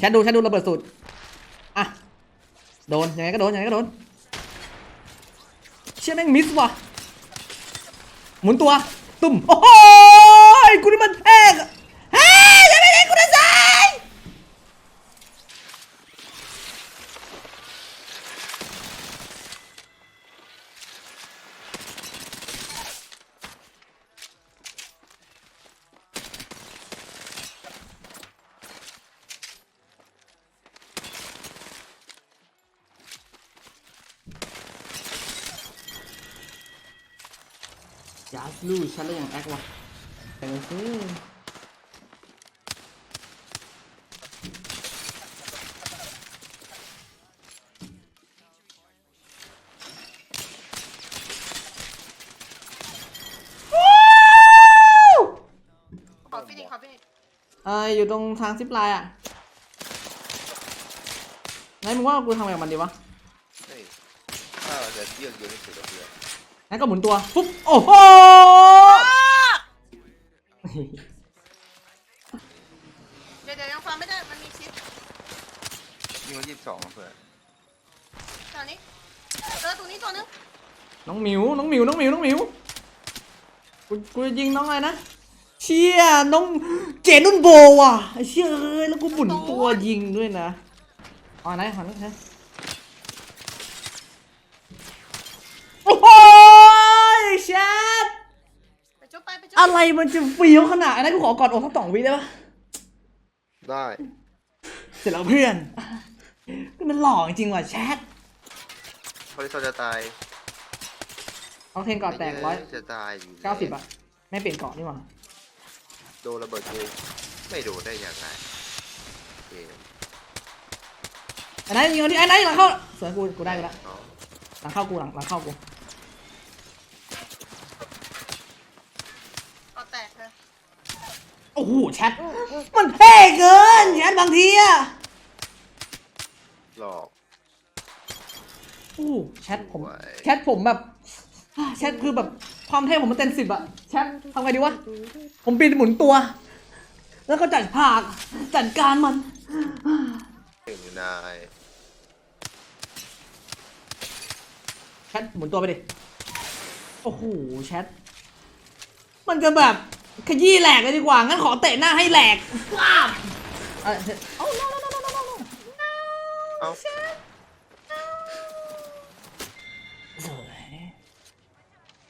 แชทดูแชทดูระเบิดสูตรอะโดนยังไงก็โดนยังไงก็โดนเชี่ยแม่งมิสว่ะหมุนตัว ตุ่มโอ้ยกูนี่มันแอกเฮ้ยอย่าไปเล่นกูนะสาย ยาสลูฉันแล้วยังแอควะแต่งซิวู้ขอฟินิชขอฟินิชเอ่ออยู่ตรงทางซิปไลน์อะไหนมึงว่ากูทำอะไรกับมันดีวะ เฮ้ยถ้าเราจะเยือกเยอะที่สุดก็คือ งั้นก็หมุนตัวปุ๊บโอ้โหเดี๋ยวเดี๋ยวยังฟังไม่ได้ มันมีชิปยิงมายี่สิบสองเพื่อนตอนนี้เจอตรงนี้ตัวนึงน้องหมิวน้องหมิวน้องหมิวน้องหมิวกูกูจะยิงน้องอะไรนะเชี่ยน้องเจนุ่นโบว่ะไอ้เชี่ยเอ้ยแล้วกูหมุนตัวยิงด้วยนะเอ๋อไหนหันนะ โอ้โหแชท ไปจุ๊บไปไปจุ๊บ อะไร มันจะเฟี้ยวขนาดนั้นกูขอกอดอกสักสองวิได้ปะได้ เสร็จแล้วเพื่อนนี่มันหล่อจริงว่ะแชทพอที่เขาจะตายเอาเทนกอดแตกร้อยจะตายอยู่เก้าสิบอะไม่เปลี่ยนเกาะนี่หว่าโดนระเบิดกูไม่โดนได้ยังไงเกมไอ้นายยิงเอาดิไอ้นายหลังเข้าสวยกูกูได้กูละอ๋อหลังเข้ากูหลังหลังเข้ากู เอาแตกเธอ โอ้โหแชทมันเท่เกินแชทบางทีอะหลอกโอ้โหแชทผมสวยแชทผมแบบแชทคือแบบความเท่ผมมันเต็มสิบอะแชททำไงดีวะผมปีนหมุนตัว แล้วก็จัดผากจัดการมันหนึ่งนายแชทหมุนตัวไปดิ โอ้โหแชท มันจะแบบ ขยี้แหลกเลยดีกว่า งั้นขอเตะหน้าให้แหลกว้าบเอ้ยเอา no no no no no no no เอ้า